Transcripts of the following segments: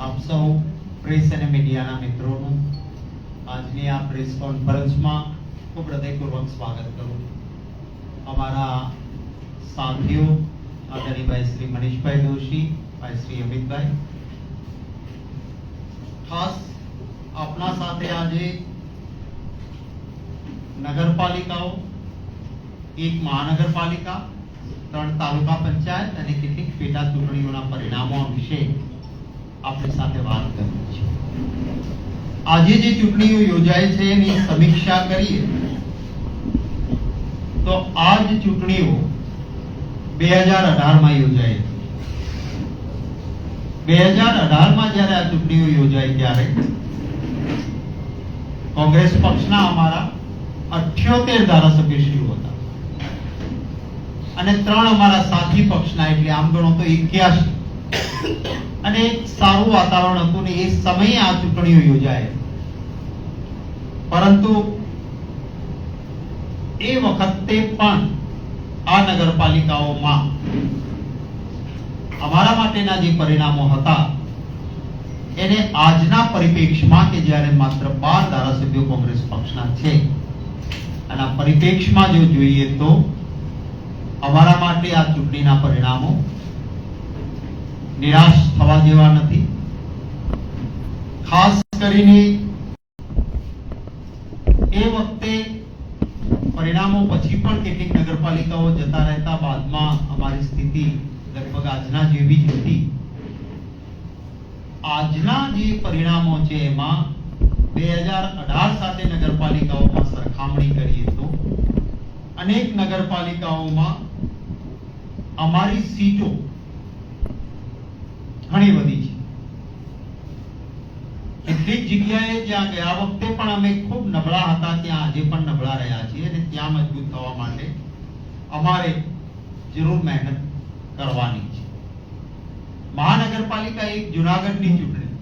આપ સૌ પ્રેસ અને મીડિયાના મિત્રોનું આજની આ પ્રેસ કોન્ફરન્સમાં ખૂબ હૃદયપૂર્વક સ્વાગત કરું અમારા સાથીઓ, આદરણીય ભાઈ શ્રી મનીષભાઈ દોશી, ભાઈ શ્રી અમિતભાઈ, ખાસ આપના સાથે આજે નગરપાલિકાઓ, એક મહાનગરપાલિકા, ત્રણ તાલુકા પંચાયત અને કેટલીક પેટા ચૂંટણીઓના પરિણામો વિશે આપણી સાથે વાત કરવી છે. આજે જે ચૂંટણીઓ યોજાય છે એની સમીક્ષા કરીએ, તો આ જ ચૂંટણીઓ બે હજાર અઢારમાં યોજાઈ હતી બે હજાર અઢારમાં જ્યારે આ ચૂંટણીઓ યોજાઈ ત્યારે કોંગ્રેસ પક્ષના અમારા અઠ્યોતેર ધારાસભ્યશ્રીઓ હતા. અને ત્રણ અમારા સાથી પક્ષના, એટલે આમ ગણો તો એક્યાસી અને સારું વાતાવરણ હતું ને એ સમયે આ ચૂંટણીઓ યોજાય. પરંતુ એ વખતે પણ આ નગરપાલિકાઓમાં અમારા માટેના જે પરિણામો હતા, એને આજના પરિપ્રેક્ષમાં કે જ્યારે માત્ર બાર ધારાસભ્યો કોંગ્રેસ પક્ષના છે અને પરિપ્રેક્ષમાં જો જોઈએ તો અમારા માટે આ ચૂંટણીના પરિણામો નિરાશ થવા દેવા નથી. ખાસ કરીને એ વખતે પરિણામો પછી પણ કેટલીક નગરપાલિકાઓ જતા રહેતા બાદમાં અમારી સ્થિતિ લગભગ આજના જેવી જ હતી. આજના જે પરિણામો છે એમાં બે હજાર અઢાર સાથે નગરપાલિકાઓમાં સરખામણી કરીએ તો અનેક નગરપાલિકાઓમાં અમારી સીટો ઘણી બધી છે. કેટલીક જગ્યાએ જ્યાં ગયા વખતે પણ અમે ખૂબ નબળા હતા, ત્યાં આજે પણ નબળા રહ્યા છીએ અને ત્યાં મજબૂત થવા માટે અમારે જરૂર મહેનત કરવાની છે. મહાનગરપાલિકા એક જુનાગઢની ચૂંટણી.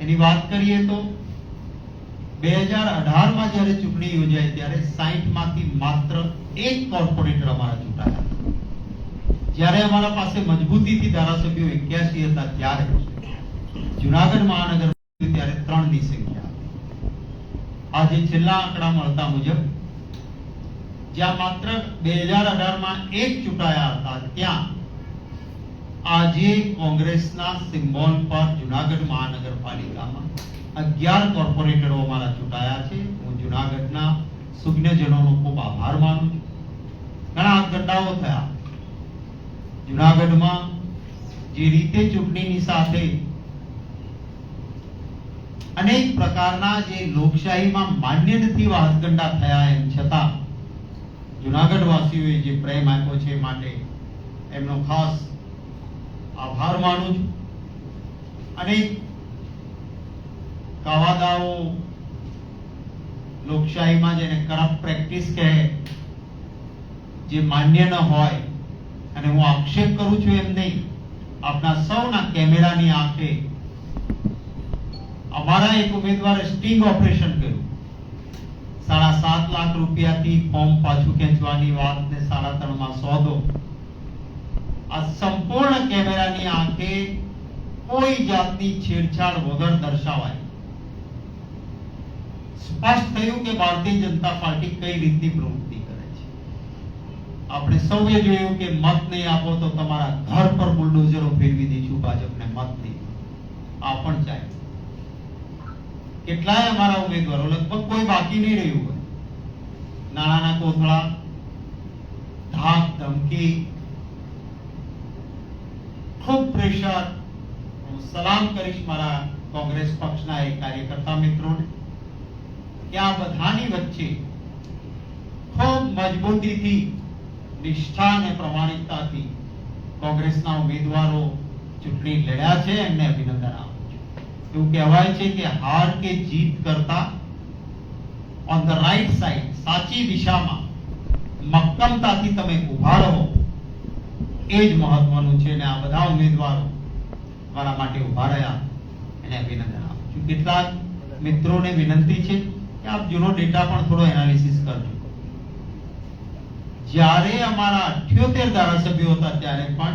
એની વાત કરીએ તો બે હજાર અઢારમાં જ્યારે ચૂંટણી યોજાઈ ત્યારે સાહીઠમાંથી માત્ર એક કોર્પોરેટર અમારા ચૂંટાયા. જ્યારે અમારા પાસે મજબૂતીથી ધારાસભ્યો એક્યાસી હતા ત્યારે જુનાગઢ મહાનગર ત્યારે ત્રણની સંખ્યા આજે છેલ્લા આંકડા મળતા મુજબ જ્યાં માત્ર બે હજાર અઢારમાં એક ચૂંટાયા હતા, ત્યાં આજે કોંગ્રેસના સિમ્બોલ પર જુનાગઢ મહાનગરપાલિકામાં અગિયાર કોર્પોરેટરો અમારા ચૂંટાયા છે. હું જુનાગઢના સુજ્ઞજનોનો ખૂબ આભાર માનું છું. ઘણા ગड्ढાઓ થયા. જુનાગઢમાં જે રીતે ચૂંટણીની સાથે અનેક પ્રકારના જે લોકશાહીમાં માન્ય નથી વાસગંડા થયા એમ છતાં જુનાગઢ વાસીઓએ જે પ્રેમ આપ્યો છે માટે એમનો ખાસ આભાર માનું છું. અનેક કાવાદાઓ લોકશાહીમાં જેને કરપ્ટ પ્રેક્ટિસ કહે, જે માન્ય ન હોય અને હું આક્ષેપ કરું છું એમ નહીં. આપના સૌના કેમેરાની આંખે અમારા એક ઉમેદવારે સ્ટિંગ ઓપરેશન કર્યું. સાડા સાત લાખ રૂપિયાથી ફોર્મ પાછું ખેંચવાની વાત ને સાડા ત્રણમાં સોદો આ સંપૂર્ણ કેમેરાની આંખે કોઈ જાતની છેડછાડ વગર દર્શાવાય. સ્પષ્ટ થયું કે ભારતીય જનતા પાર્ટી કઈ રીતની પ્રવૃત્તિ આપણે સૌએ જોયું કે મત નહીં આપો તો તમારા ઘર પર બુલડોઝરો ફેરવી દઈશું ભાજપને મત નહીં. આ પણ ચાહે કેટલાય અમારા ઉમેદવારો, લગભગ કોઈ બાકી નહીં રહ્યું હોય. નાણાના કોથળા, ધાક, ધમકી, ખૂબ પ્રેશર હું સલામ કરીશ મારા કોંગ્રેસ પક્ષના એ કાર્યકર્તા મિત્રોને કે આ બધાની વચ્ચે ખૂબ મજબૂતીથી નિષ્ઠા અને પ્રમાણિકતાથી કોંગ્રેસના ઉમેદવારો ચૂંટણી લડ્યા છે, એમને અભિનંદન આપું છું. એવું કહેવાય છે કે હાર કે જીત કરતા ઓન ધ રાઈટ સાઈડ સાચી દિશામાં, મક્કમતાથી તમે ઊભા રહો, એ જ મહત્વનું છે અને આ બધા ઉમેદવારો મારા માટે ઊભા રહ્યા, એને અભિનંદન આપું છું. કેટલાક મિત્રોને વિનંતી છે કે આપ જૂનો ડેટા પણ થોડો એનાલિસિસ કરજો. જ્યારે અમારા 78 ધારાસભ્યો હતા ત્યારે પણ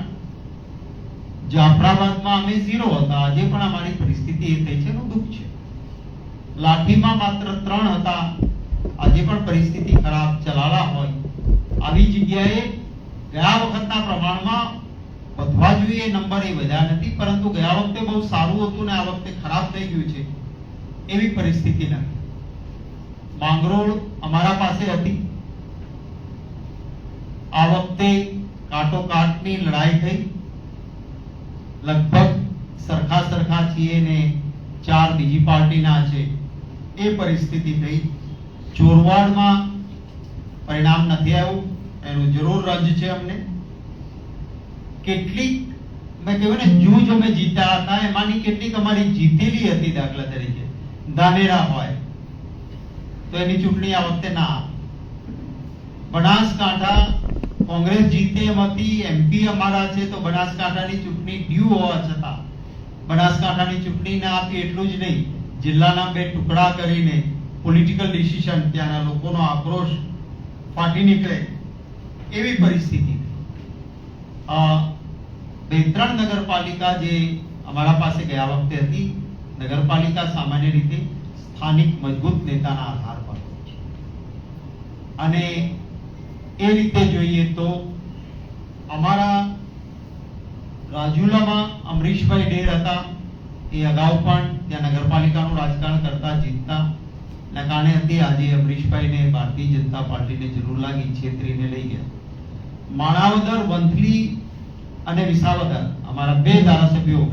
જાફરાબાદમાં અમે ઝીરો હતા. આજે પણ અમારી પરિસ્થિતિ એ થઈ છે એનું દુઃખ છે. લાઠીમાં માત્ર ત્રણ હતા. આજે પણ પરિસ્થિતિ ખરાબ ચલાલા હોય. આવી જગ્યાએ ગયા વખતના પ્રમાણમાં વધવા જોઈએ નંબર એ વધ્યા નથી, પરંતુ ગયા વખતે બહુ સારું હતું ને આ વખતે ખરાબ થઈ ગયું છે. એવી પરિસ્થિતિ નથી. માંગરોળ અમારા પાસે હતી. વખતે કાંટો કાટની લડાઈ થઈ. લગભગ સરખા સરખા છીએ ને ચાર બીજી પાર્ટીના છે. એ પરિસ્થિતિ થઈ. ચોરવાડમાં પરિણામ નથી આવ્યું. એનું જરૂર રજ છે અમને. કેટલીક, મેં કહ્યું ને, જૂજ અમે જીત્યા હતા. એમાંની કેટલીક અમારી જીતેલી હતી દાખલા તરીકે. ધાનેરા હોય. તો એની ચૂંટણી આ વખતે ના. બનાસકાંઠા કોંગ્રેસ જીતે એમાંથી એમપી અમારા છે તો બનાસકાંઠાની ચૂંટણી ડ્યુ હોવા છતાં બનાસકાંઠાની ચૂંટણી ના આપી એટલું જ નહીં, જિલ્લાના બે ટુકડા કરીને પોલિટિકલ ડિસિઝન ત્યાંના લોકોનો આક્રોશ ફાટી નીકળે એવી પરિસ્થિતિ. બે ત્રણ નગરપાલિકા જે અમારા પાસે ગયા વખતે હતી, નગરપાલિકા સામાન્ય રીતે સ્થાનિક મજબૂત નેતાના આધાર પર અને એ રીતે જોઈએ તો અમારા રાજુલામાં અમરીશભાઈ ડેર હતા. એ અગાઉ પણ ત્યાં નગરપાલિકાનું રાજકારણ કરતા જીતતા. ના કારણે હતી, આજે અમરીશભાઈને ભારતીય જનતા પાર્ટીને જરૂર લાગી, છેતરીને લઈ ગયા. માણાવદર, વંથલી અને વિસાવદર અમારા બે ધારાસભ્યો,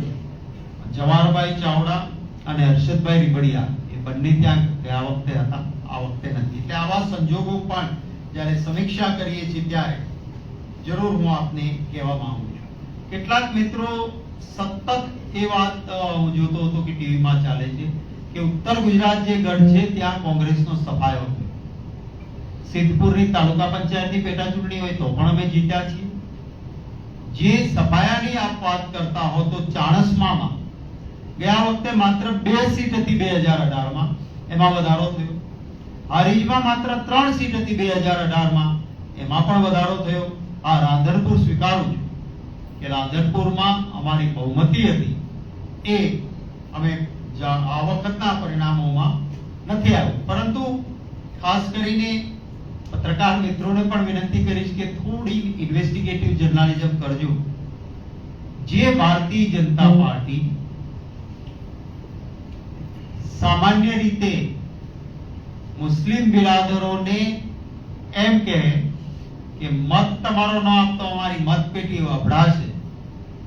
જવાહરભાઈ ચાવડા અને હર્ષદભાઈ રીબડિયા, એ બંને ત્યાં ગયા વખતે હતા, આ વખતે નથી. એટલે આવા સંજોગો પણ જ્યારે સમીક્ષા કરીએ છીએ ત્યારે જરૂર હું આપને કહેવા માંગુ છું. કેટલાક મિત્રો સતત એ વાત હું જોતો હતો કે ટીવીમાં ચાલે છે કે ઉત્તર ગુજરાત જે ગઢ છે, ત્યાં કોંગ્રેસનો સફાયો છે સિદ્ધપુરની તાલુકા પંચાયતની પેટા ચૂંટણી હોય તો પણ અમે જીત્યા છીએ. જે સફાયાની આપ વાત કરતા હો તો ચાણસમામાં ગયા વખતે માત્ર બે સીટ હતી બે હજાર અઢારમાં. એમાં વધારો થયો. હારીજમાં માત્ર ત્રણ સીટ હતી બે હજાર અઢારમાં. એમાં પણ વધારો થયો. આ રાધનપુર સ્વીકારું છું. કે રાધનપુરમાં અમારી બહુમતી હતી. એ અમે આ વખતના પરિણામોમાં નથી આવ્યું. પરંતુ ખાસ કરીને પત્રકાર મિત્રોને પણ વિનંતી કરીશ કે થોડી ઇન્વેસ્ટિગેટિવ જર્નાલિઝમ કરજો. જે ભારતીય જનતા પાર્ટી સામાન્ય રીતે મુસ્લિમ બિરાદરોને એમ કહે કે મત તમારો ન આપતો, અમારી મતપેટી વપરાશે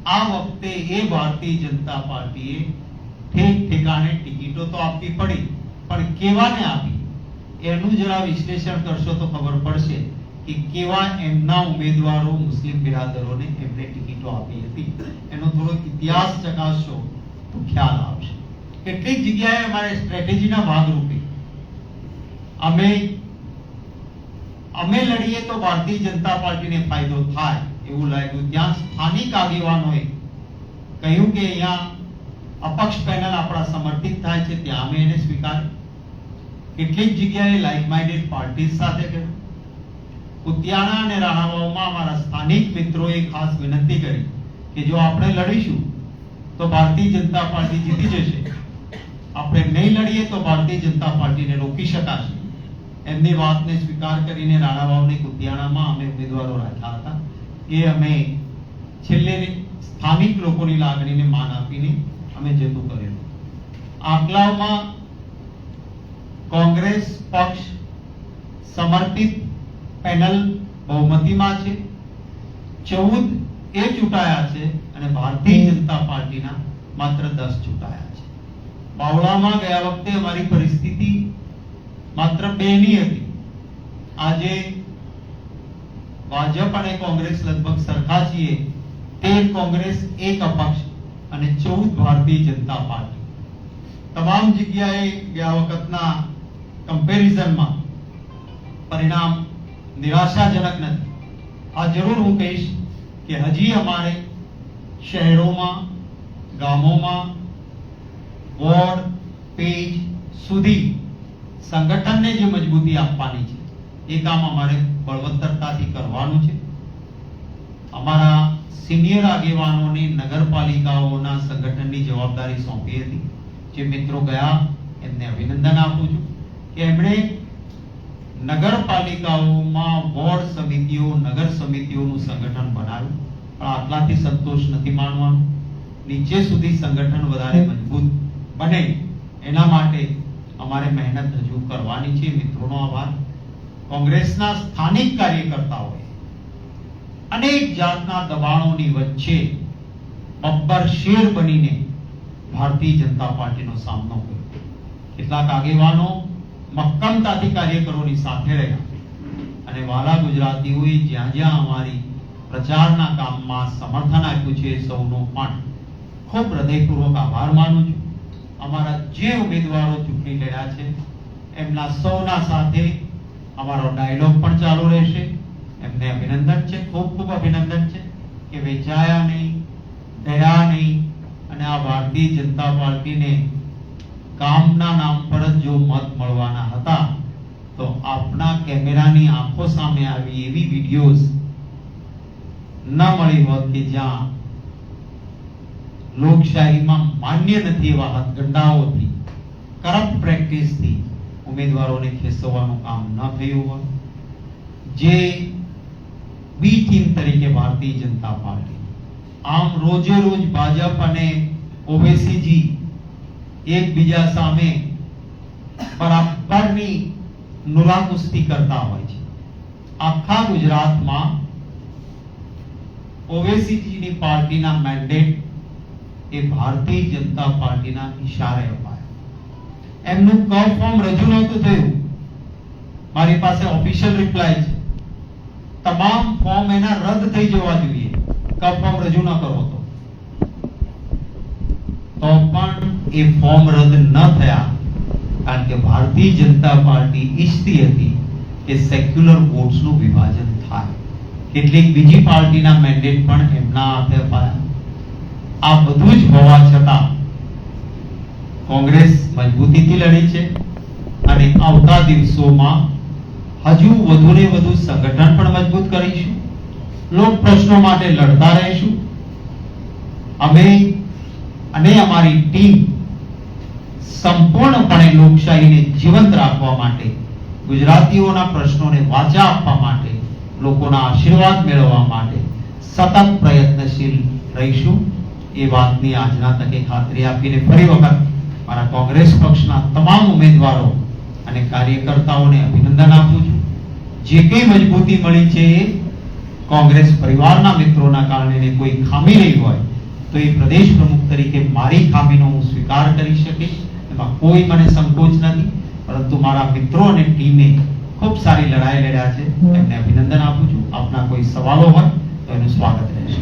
આ વખતે એ ભારતીય જનતા પાર્ટીએ ઠેક ઠેકાણે ટિકિટો તો આપવી પડી, પણ કેવાને આપી? એનું જરા વિશ્લેષણ કરશો તો ખબર પડશે કે કેવા એમના ઉમેદવારો મુસ્લિમ બિરાદરોને એમને ટિકિટો આપી હતી. એનો થોડો ઇતિહાસ ચકાસશો તો ખ્યાલ આવશે. કેટલીક જગ્યાએ અમારે સ્ટ્રેટેજીના ભાગરૂપે અમે અમે લડીએ તો ભારતીય જનતા પાર્ટીને ફાયદો થાય એવું લાગ્યું. ત્યાં સ્થાનિક આગેવાનોએ કહ્યું કે અહીંયા અપક્ષ પેનલ આપણા સમર્થિત થાય છે, ત્યાં અમે એને સ્વીકાર્યું. કેટલીક જગ્યાએ લાઇક માઇન્ડેડ પાર્ટીઝ સાથે કર્યું. કુતિયાણા અને રાણાવાવમાં અમારા સ્થાનિક મિત્રોએ ખાસ વિનંતી કરી કે જો આપણે લડીશું તો ભારતીય જનતા પાર્ટી જીતી જશે. આપણે નહીં લડીએ તો ભારતીય જનતા પાર્ટીને રોકી શકાશે. એમની વાતને સ્વીકાર કરીને રાણાવાવની કુતિયાણામાં અમે ઉમેદવારો રાખ્યા હતા. કે અમે છેલ્લે સ્થાનિક લોકોની લાગણીને માન આપીને અમે જતું કરેલું. આકલાવમાં કોંગ્રેસ પક્ષ સમર્પિત પેનલ બહુમતીમાં છે. ચૌદ એ ચૂંટાયા છે અને ભારતીય જનતા પાર્ટીના માત્ર દસ ચૂંટાયા છે. બાવળામાં ગયા વખતે અમારી પરિસ્થિતિ માત્ર બે ની હતી. આજે ભાજપ અને કોંગ્રેસ લગભગ સરખા છીએ. તેર કોંગ્રેસ એક અપક્ષ અને ચૌદ ભારતીય જનતા પાર્ટી. તમામ જગ્યાએ ગયા વખતના કમ્પેરિઝનમાં પરિણામ નિરાશાજનક નથી. આ જરૂર હું કહીશ કે હજી અમારે શહેરોમાં, ગામોમાં, વોર્ડ, પેજ સુધી સંગઠનને જે મજબૂતી આપવાની છે. એ કામ અમારે બળવત્તરતાથી કરવાનું છે. અમારા સિનિયર આગેવાનોને નગરપાલિકાઓના સંગઠનની જવાબદારી સોંપી હતી. જે મિત્રો ગયા, એમને અભિનંદન આપું છું કે એમણે નગરપાલિકાઓમાં વોર્ડ સમિતિઓ, નગર સમિતિઓનું સંગઠન બનાવ્યું. પણ આટલાથી સંતોષ નથી માનવાનો. નીચે સુધી સંગઠન વધારે મજબૂત બને એના માટે અમારે મહેનત હજુ કરવાની છે, મિત્રોનો આભાર. કોંગ્રેસના સ્થાનિક કાર્યકર્તાઓએ અનેક જાતના દબાણોની વચ્ચે બબ્બર શેર બનીને ભારતીય જનતા પાર્ટીનો સામનો કર્યો. કેટલાક આગેવાનો મક્કમતાથી કાર્યકરોની સાથે રહ્યા અને વાલા ગુજરાતીઓએ જ્યાં જ્યાં અમારી પ્રચારના કામમાં સમર્થન આપ્યું છે સૌનો પણ ખૂબ હૃદયપૂર્વક આભાર માનું છું. અમારા જે ઉમેદવારો ચૂંટણી લડ્યા છે, એમના સૌના સાથે અમારો ડાયલોગ પણ ચાલુ રહેશે. એમને અભિનંદન છે, ખૂબ ખૂબ અભિનંદન છે કે વેચાયા નહીં, દયા નહીં અને આ ભારતીય જનતા પાર્ટીને કામના નામ પર જ જો મત મળવાના હતા, તો આપના કેમેરાની આંખો સામે આવી એવી વિડીયોઝ ન મળી હોત કે જ્યાં લોકશાહીમાં માન્ય નથી એવા હથગંડાઓથી કરપ્ટ પ્રેક્ટિસથી ઉમેદવારોને ખેંચવાનું કામ ન થયું હોય જે બી ટીમ તરીકે ભારતીય જનતા પાર્ટી આમ રોજે રોજ ભાજપ અને ઓવેસીજી એકબીજા સામે બરાબરની નુરાકુસ્તી કરતા હોય છે આખા ગુજરાતમાં ઓવેસીજીની પાર્ટીના મેન્ડેટ એ ભારતીય જનતા પાર્ટીના ઈશારે અપાયા એમનું ક ફોર્મ રજૂ નહોતું થયું મારી પાસે ઓફિશિયલ રિપ્લાય છે તમામ ફોર્મ એના રદ થઈ જવા જોઈએ ક ફોર્મ રજૂ ન કરો તો તો પણ એ ફોર્મ રદ ન થયા કારણ કે ભારતીય જનતા પાર્ટી ઈચ્છતી હતી કે સેક્યુલર વોટ્સનું વિભાજન થાય કેટલીક બીજી પાર્ટીના મેન્ડેટ પણ એમના હાથે અપાયા આ બધું જ હોવા છતાં કોંગ્રેસ મજબૂતીથી લડી છે અને આવતા દિવસોમાં હજુ વધુ ને વધુ સંગઠન પણ મજબૂત કરીશું. લોક પ્રશ્નો માટે લડતા રહીશું. અમે અને અમારી ટીમ સંપૂર્ણપણે લોકશાહીને જીવંત રાખવા માટે, ગુજરાતીઓના પ્રશ્નોને વાચા આપવા માટે, લોકોના આશીર્વાદ મેળવવા માટે સતત પ્રયત્નશીલ રહીશું. એ વાતની આજના તકે ખાતરી આપીને ફરી વખત મારા કોંગ્રેસ પક્ષના તમામ ઉમેદવારો અને કાર્યકર્તાઓને અભિનંદન આપું છું. જે કઈ મજબૂતી મળી છે એ કોંગ્રેસ પરિવારના મિત્રોના કારણે કોઈ ખામી રહી હોય, તો એ પ્રદેશ પ્રમુખ તરીકે મારી ખામીનો હું સ્વીકાર કરી શકીશ. એમાં કોઈ મને સંકોચ નથી, પરંતુ મારા મિત્રો અને ટીમે ખૂબ સારી લડાઈ લડ્યા છે. એમને અભિનંદન આપું છું. આપના કોઈ સવાલો હોય તો એનું સ્વાગત રહેશે.